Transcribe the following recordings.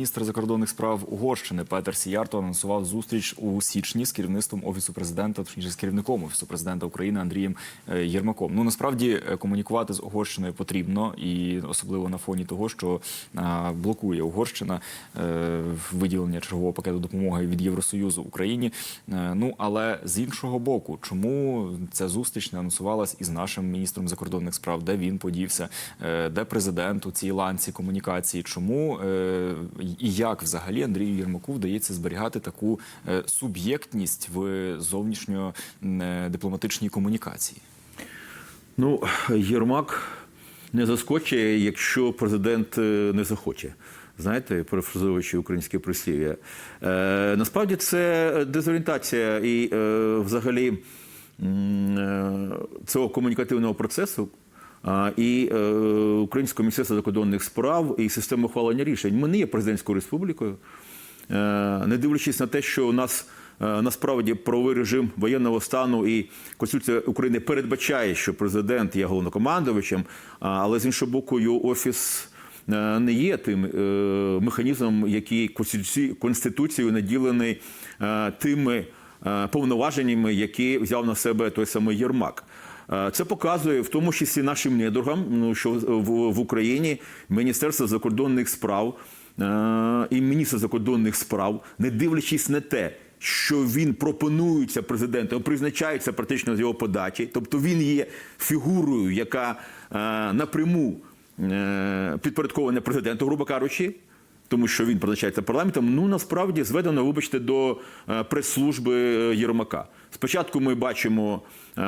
Міністр закордонних справ Угорщини Петер Сіярто анонсував зустріч у січні з керівництвом офісу президента, точніше з керівником офісу президента України Андрієм е, Єрмаком. Ну насправді е, комунікувати з Угорщиною потрібно, і особливо на фоні того, що блокує Угорщина е, виділення чергового пакету допомоги від Євросоюзу Україні. Е, Ну але з іншого боку, чому ця зустріч не анонсувалась із нашим міністром закордонних справ, де він подівся, е, де президент у цій ланці комунікації? Чому е, і як взагалі Андрію Єрмаку вдається зберігати таку е, суб'єктність в зовнішньо е, комунікації? Ну, Єрмак не заскоче, якщо президент е, не захоче. Знаєте, перефразовуючи українське прислів'я. Е, насправді це дезорієнтація і е, взагалі е, цього комунікативного процесу. І е, Українського міністерства закордонних справ і системи ухвалення рішень. Ми не є президентською республікою. Е, не дивлячись на те, що у нас е, насправді правовий режим воєнного стану і Конституція України передбачає, що президент є головнокомандувачем, але з іншого боку, офіс. Не є тим механізмом, який Конституці- Конституцією наділений тими повноваженнями, які взяв на себе той самий Єрмак. Е, Це показує в тому числі нашим недругам, ну що в, в Україні Міністерство закордонних справ е, і міністр закордонних справ, не дивлячись на те, що він пропонується президентом, призначається практично з його подачі, тобто він є фігурою, яка е, напряму е, підпорядкована президенту, грубо кажучи. Тому що він призначається парламентом, ну насправді зведено, вибачте, до е, прес-служби е, Єрмака. Спочатку ми бачимо е,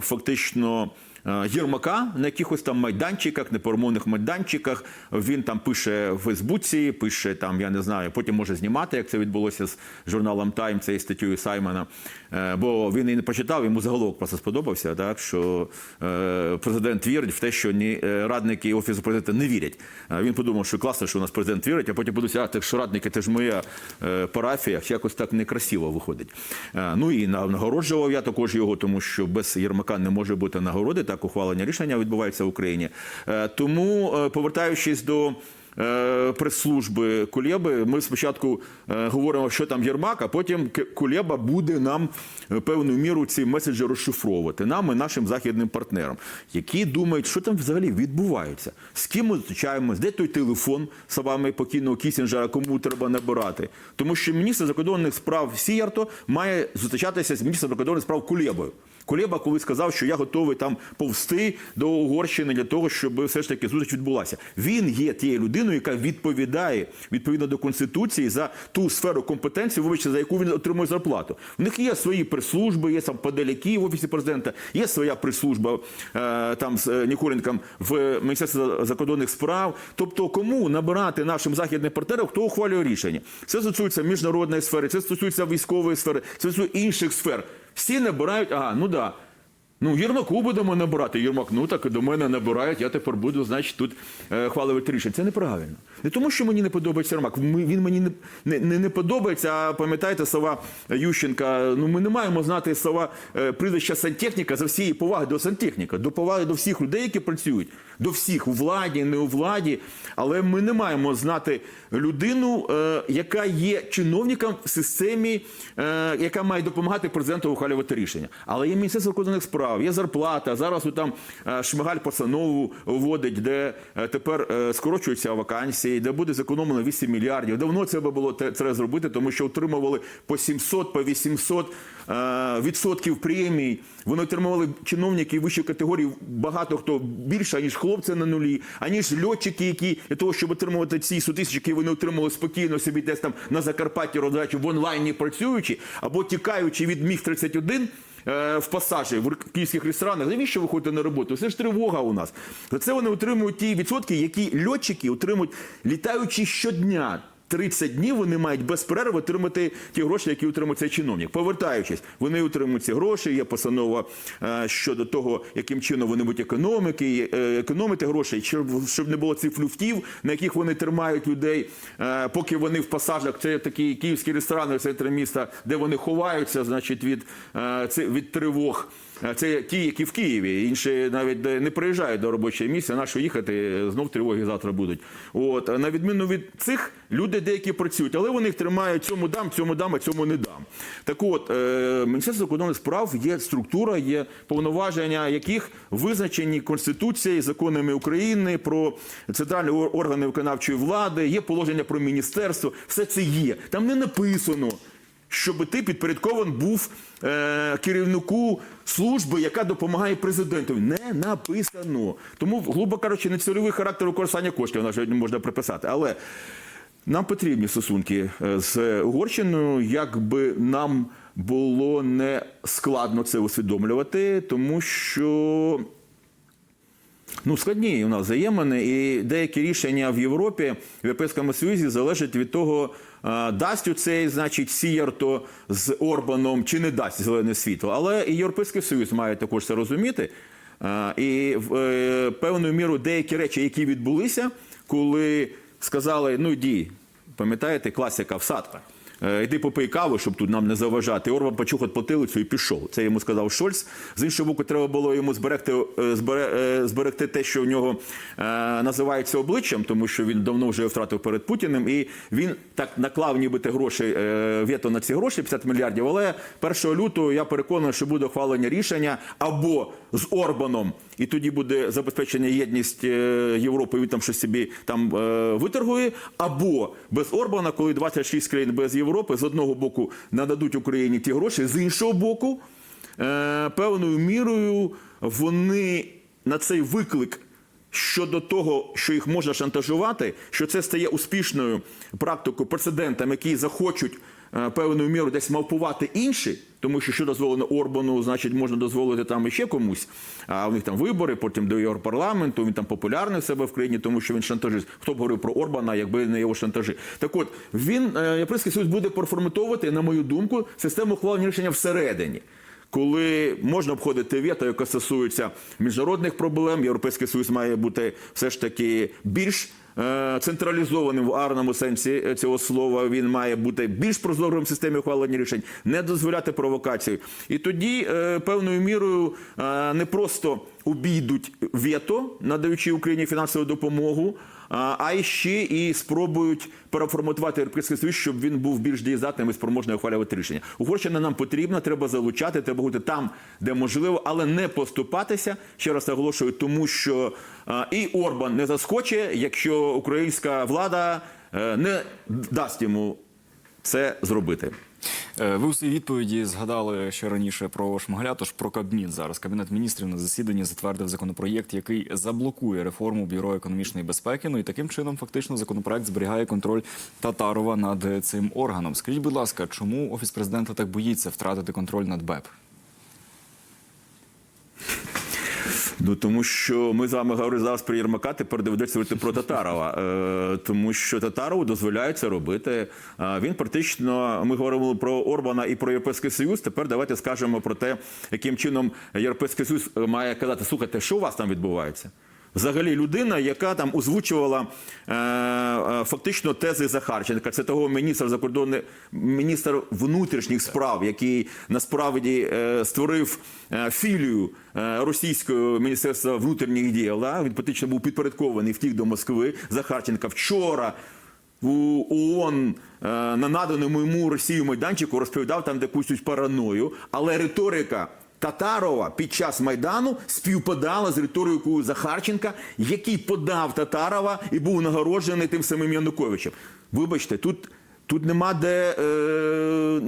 фактично Єрмака на якихось там майданчиках, неперемовних майданчиках. Він там пише в Фейсбуці, пише там, я не знаю, потім може знімати, як це відбулося з журналом Тайм, цією статтєю Саймона. Е, Бо він і не прочитав, йому заголовок просто сподобався, так що е, президент вірить в те, що ні е, радники офісу президента не вірять. Е, Він подумав, що класно, що у нас президент вірить, а потім подумав, а так що радники, це ж моя е, парафія, якось так некрасиво виходить. Е, Ну і нагороджував я також його, тому що без Єрмака не може бути нагороди. Так ухвалення рішення відбувається в Україні. Е, Тому, е, повертаючись до. е, Прес-служби Кулєби, ми спочатку говоримо, що там Єрмак, а потім Кулєба буде нам певною міру ці меседжі розшифровувати нам і нашим західним партнерам, які думають, що там взагалі відбувається, з ким ми зустрічаємось, де той телефон словами покійного Кісінджера, кому треба набирати. Тому що міністр закордонних справ Сіярто має зустрічатися з міністром закордонних справ Кулєбою. Кулєба коли сказав, що я готовий там повсти до Угорщини для того, щоб все ж таки зустріч відбулася. Він є тією людиною, яка відповідає відповідно до конституції за ту сферу компетенції, вибачте, за яку він отримує зарплату. У них є свої прес-служби, є там подаляки в офісі президента, є своя прес-служба е, там з е, Ніколенком в Міністерстві закордонних справ. Тобто, кому набирати нашим західним партнерам, хто ухвалює рішення? Це стосується міжнародної сфери, це стосується військової сфери, це стосується інших сфер. Всі набирають, ага, ну да. Ну, Єрмаку будемо набирати. Єрмак, ну так до мене набирають, я тепер буду, значить, тут е, хвалювати рішення. Це неправильно. Не тому, що мені не подобається Єрмак. Він мені не, не, не, не подобається, а пам'ятаєте слова Ющенка. Ну, ми не маємо знати слова е, прізвища сантехніка за всієї поваги до сантехніка, до поваги до всіх людей, які працюють, до всіх у владі, не у владі. Але ми не маємо знати людину, е, яка є чиновником в системі, е, яка має допомагати президенту ухвалювати рішення. Але є міністерство закордонних справ, є зарплата. Зараз там е, Шмигаль постанову вводить, де тепер скорочуються вакансії, де буде зекономлено 8 мільярдів. Давно це було треба зробити, тому що отримували по 700, по 800 е, відсотків премій. Вони отримували чиновники вищої категорії багато хто більше, ніж хлопці на нулі, аніж льотчики, які для того, щоб отримувати ці 100 які вони отримали спокійно собі десь там на Закарпатті роздачу в онлайні працюючи, або тікаючи від міг 31 е, в пасажі в київських ресторанах. Навіщо ви ходите на роботу? Це ж тривога у нас. За це вони отримують ті відсотки, які льотчики отримують літаючи щодня. 30 днів вони мають без перерви отримати ті гроші, які отримує цей чиновник. Повертаючись, вони отримують ці гроші. Є постанова е, щодо того, яким чином вони будуть економики, е, економити гроші, щоб, не було цих люфтів, на яких вони тримають людей, е, поки вони в пасажах. Це такі київські ресторани в центрі міста, де вони ховаються, значить, від, від тривог. Е, Це ті, які в Києві. Інші навіть не приїжджають до робочого місця. На що їхати? Знов тривоги завтра будуть. От на відміну від цих люди деякі працюють, але вони їх тримають цьому дам, цьому дам, а цьому не дам. Так от е, Міністерство закордонних справ є структура, є повноваження, яких визначені Конституцією, законами України про центральні органи виконавчої влади, є положення про міністерство. Все це є. Там не написано щоб ти підпорядкован був е, керівнику служби, яка допомагає президенту. Не написано. Тому, грубо кажучи, нецільовий характер використання коштів на сьогодні можна приписати. Але нам потрібні стосунки е, з Угорщиною, якби нам було не складно це усвідомлювати, тому що Ну, складні у нас взаємини, і деякі рішення в Європі, в Європейському Союзі залежать від того, дасть у цей, значить, Сіярто з Орбаном чи не дасть зелене світло. Але і Європейський Союз має також це розуміти. І в е, певною мірою деякі речі, які відбулися, коли сказали, ну йди, пам'ятаєте, класика всадка. Е, Йди попий каву, щоб тут нам не заважати. Орбан почухав потилицю і пішов. Це йому сказав Шольц. З іншого боку, треба було йому зберегти, е, е, зберегти те, що в нього називається обличчям, тому що він давно вже втратив перед Путіним. І він так наклав нібито гроші вето на ці гроші 50 мільярдів. Але 1 лютого я переконаний, що буде ухвалення рішення або з Орбаном, і тоді буде забезпечена єдність е, Європи. Він там щось собі там е, виторгує, або без Орбана, коли 26 країн без Європи з одного боку нададуть Україні ті гроші, з іншого боку, е, певною мірою вони на цей виклик. Щодо того, що їх можна шантажувати, що це стає успішною практикою, прецедентом, які захочуть е, певною мірою десь мавпувати інші, тому що що дозволено Орбану, значить, можна дозволити там іще комусь. А у них там вибори, потім до Європарламенту, він там популярний в себе в країні, тому що він шантажист. Хто б говорив про Орбана, якби не його шантажі? Так от він е, Європейський Союз буде переформатовувати, на мою думку, систему ухвалення рішення всередині коли можна обходити вето, яке стосується міжнародних проблем, Європейський Союз має бути все ж таки більш е, централізованим в арному сенсі е, цього слова. Він має бути більш прозорим в системі ухвалення рішень, не дозволяти провокацію. І тоді е, певною мірою не просто обійдуть вето, надаючи Україні фінансову допомогу. А ще і спробують переформатувати Європейський Союз, щоб він був більш дієздатним і спроможний ухвалювати рішення. Угорщина нам потрібна, треба залучати, треба бути там, де можливо, але не поступатися. Ще раз наголошую, тому що і Орбан не заскоче, якщо українська влада е, не дасть йому це зробити. Е, Ви у своїй відповіді згадали ще раніше про Шмигаля, тож про Кабмін зараз. Кабінет міністрів на засіданні затвердив законопроєкт, який заблокує реформу бюро економічної безпеки. Ну і таким чином, фактично, законопроект зберігає контроль Татарова над цим органом. Скажіть, будь ласка, чому офіс президента так боїться втратити контроль над БЕП? Ну тому що ми з вами говорили зараз про Єрмака, тепер доведеться говорити про Татарова. Е, тому що Татарову дозволяє це робити. Е, він практично, ми говоримо про Орбана і про Європейський Союз. Тепер давайте скажемо про те, яким чином Європейський Союз має казати, слухайте, що у вас там відбувається? Взагалі людина, яка там озвучувала е, е, фактично тези Захарченка, це того міністр закордонних міністр внутрішніх справ, який насправді е, створив е, філію е, російського міністерства внутрішніх діл. Він фактично був підпорядкований втік до Москви. Захарченка вчора у ООН е, на наданому йому Росію майданчику розповідав там якусь параною, але риторика. Татарова під час майдану співпадала з риторикою Захарченка, який подав Татарова і був нагороджений тим самим Януковичем. Вибачте, тут, тут нема де е,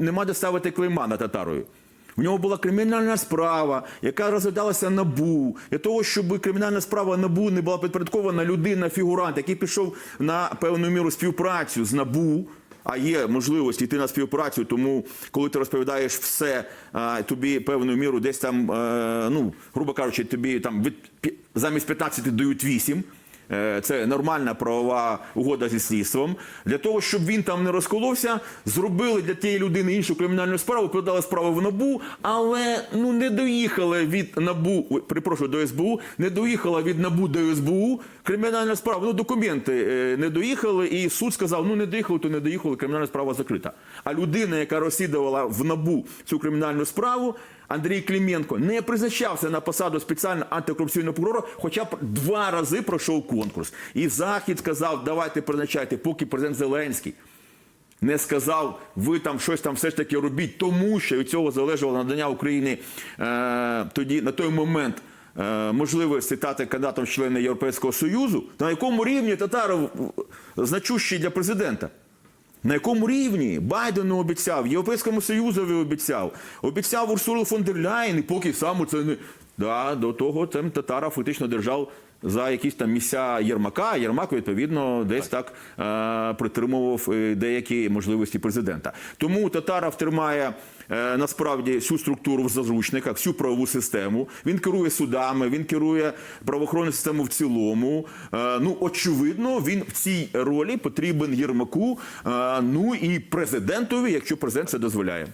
нема де ставити клейма на Татарові. В нього була кримінальна справа, яка розглядалася набу. Для того, щоб кримінальна справа набу не була підпорядкована людина, фігурант, який пішов на певну міру співпрацю з набу. А є можливість йти на співпрацю, тому коли ти розповідаєш все, тобі певною міру десь там, е, ну, грубо кажучи, тобі там від, замість 15 дають 8. Е, Це нормальна правова угода зі слідством. Для того, щоб він там не розколовся, зробили для тієї людини іншу кримінальну справу, подали справу в НАБУ, але ну не доїхали від НАБУ, ой, перепрошую, до СБУ, не доїхала від НАБУ до СБУ кримінальна справа. Ну, документи е, не доїхали, і суд сказав: ну не доїхали, то не доїхали, кримінальна справа закрита. А людина, яка розслідувала в НАБУ цю кримінальну справу, Андрій Клименко не призначався на посаду спеціального антикорупційного прокурора, хоча б два рази пройшов конкурс. І Захід сказав, давайте призначайте, поки президент Зеленський не сказав, ви там щось там все ж таки робіть, тому що від цього залежало надання України е, тоді на той момент. е, Можливості стати кандидатом в члени Європейського Союзу, на якому рівні Татаров е, значущий для президента? На якому рівні Байдену обіцяв, Європейському Союзові обіцяв, обіцяв Урсулу фон дер Ляйн, і поки сам це не да, до того там Татара фактично держав за якісь там місця Єрмака. Єрмак відповідно десь так е, притримував е, деякі можливості президента. Тому Татаров тримає е, насправді всю структуру в заручниках, всю правову систему. Він керує судами, він керує правоохоронною системою в цілому. Е, ну очевидно, він в цій ролі потрібен Єрмаку. е, ну і президентові, якщо президент це дозволяє.